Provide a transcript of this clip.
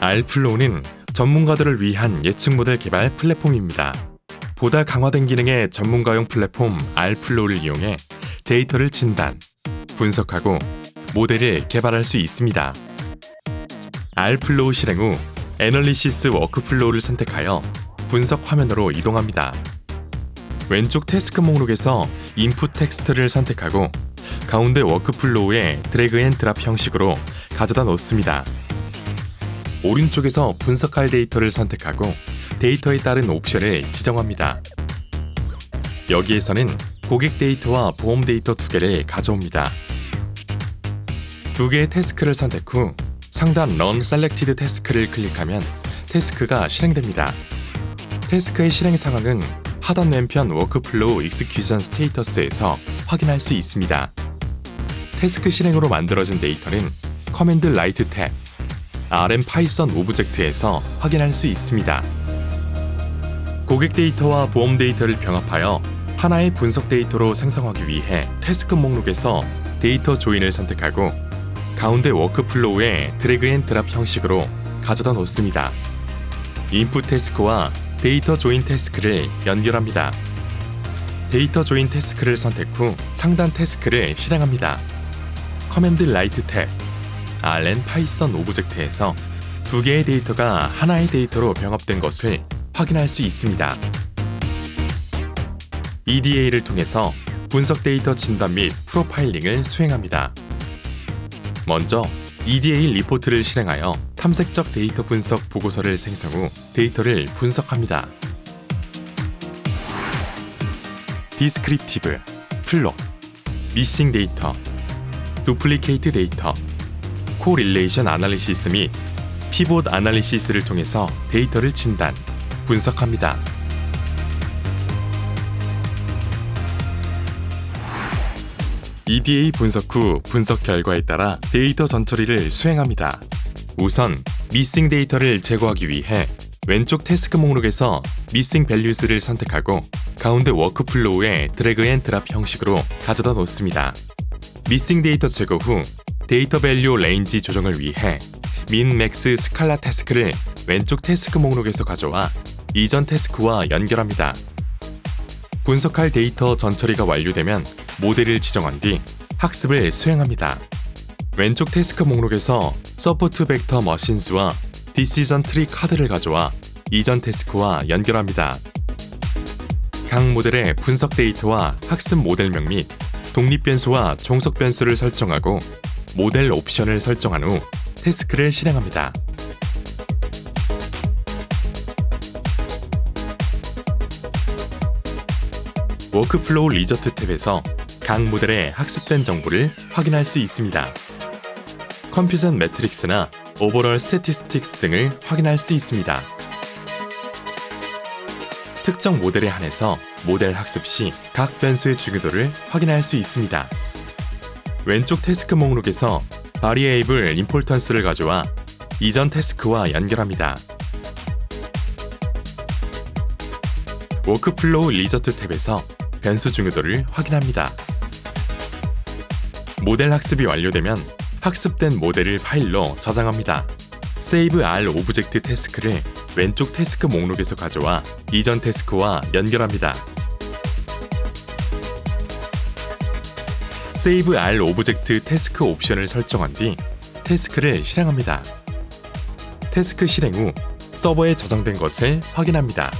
알플로우는 전문가들을 위한 예측 모델 개발 플랫폼입니다. 보다 강화된 기능의 전문가용 플랫폼 알플로우를 이용해 데이터를 진단, 분석하고 모델을 개발할 수 있습니다. 알플로우 실행 후 애널리시스 워크플로우를 선택하여 분석 화면으로 이동합니다. 왼쪽 태스크 목록에서 인풋 텍스트를 선택하고 가운데 워크플로우에 드래그 앤 드랍 형식으로 가져다 놓습니다. 오른쪽에서 분석할 데이터를 선택하고 데이터에 따른 옵션을 지정합니다. 여기에서는 고객 데이터와 보험 데이터 두 개를 가져옵니다. 두 개의 태스크를 선택 후 상단 Run Selected 태스크를 클릭하면 태스크가 실행됩니다. 태스크의 실행 상황은 하단 왼편 워크플로우 익스큐션 스테이터스에서 확인할 수 있습니다. 태스크 실행으로 만들어진 데이터는 커맨드 라이트 탭, RM 파이썬 오브젝트에서 확인할 수 있습니다. 고객 데이터와 보험 데이터를 병합하여 하나의 분석 데이터로 생성하기 위해 태스크 목록에서 데이터 조인을 선택하고 가운데 워크플로우에 드래그 앤 드랍 형식으로 가져다 놓습니다. 인풋 태스크와 데이터 조인 태스크를 연결합니다. 데이터 조인 태스크를 선택 후 상단 태스크를 실행합니다. 커맨드 라이트 탭, RN 파이썬 오브젝트에서 두 개의 데이터가 하나의 데이터로 병합된 것을 확인할 수 있습니다. EDA를 통해서 분석 데이터 진단 및 프로파일링을 수행합니다. 먼저 EDA 리포트를 실행하여 탐색적 데이터 분석 보고서를 생성 후 데이터를 분석합니다. 디스크립티브, 플롯, 미싱 데이터, 두플리케이트 데이터, 코릴레이션 아날리시스 및 피봇 아날리시스를 통해서 데이터를 진단, 분석합니다. EDA 분석 후 분석 결과에 따라 데이터 전처리를 수행합니다. 우선 미싱 데이터를 제거하기 위해 왼쪽 태스크 목록에서 미싱 밸류스를 선택하고 가운데 워크플로우에 드래그 앤 드랍 형식으로 가져다 놓습니다. 미싱 데이터 제거 후 데이터 밸류 레인지 조정을 위해 민 맥스 스칼라 태스크를 왼쪽 태스크 목록에서 가져와 이전 태스크와 연결합니다. 분석할 데이터 전처리가 완료되면 모델을 지정한 뒤 학습을 수행합니다. 왼쪽 태스크 목록에서 서포트 벡터 머신스와 디시전 트리 카드를 가져와 이전 태스크와 연결합니다. 각 모델의 분석 데이터와 학습 모델명 및 독립 변수와 종속 변수를 설정하고 모델 옵션을 설정한 후 태스크를 실행합니다. 워크플로우 리저트 탭에서 각 모델의 학습된 정보를 확인할 수 있습니다. 컴퓨전 매트릭스나 오버럴 스태티스틱스 등을 확인할 수 있습니다. 특정 모델에 한해서 모델 학습 시 각 변수의 중요도를 확인할 수 있습니다. 왼쪽 태스크 목록에서 바리에이블 임폴턴스를 가져와 이전 태스크와 연결합니다. 워크플로우 리저트 탭에서 변수 중요도를 확인합니다. 모델 학습이 완료되면 학습된 모델을 파일로 저장합니다. Save R 오브젝트 태스크를 왼쪽 태스크 목록에서 가져와 이전 태스크와 연결합니다. Save R 오브젝트 태스크 옵션을 설정한 뒤 태스크를 실행합니다. 태스크 실행 후 서버에 저장된 것을 확인합니다.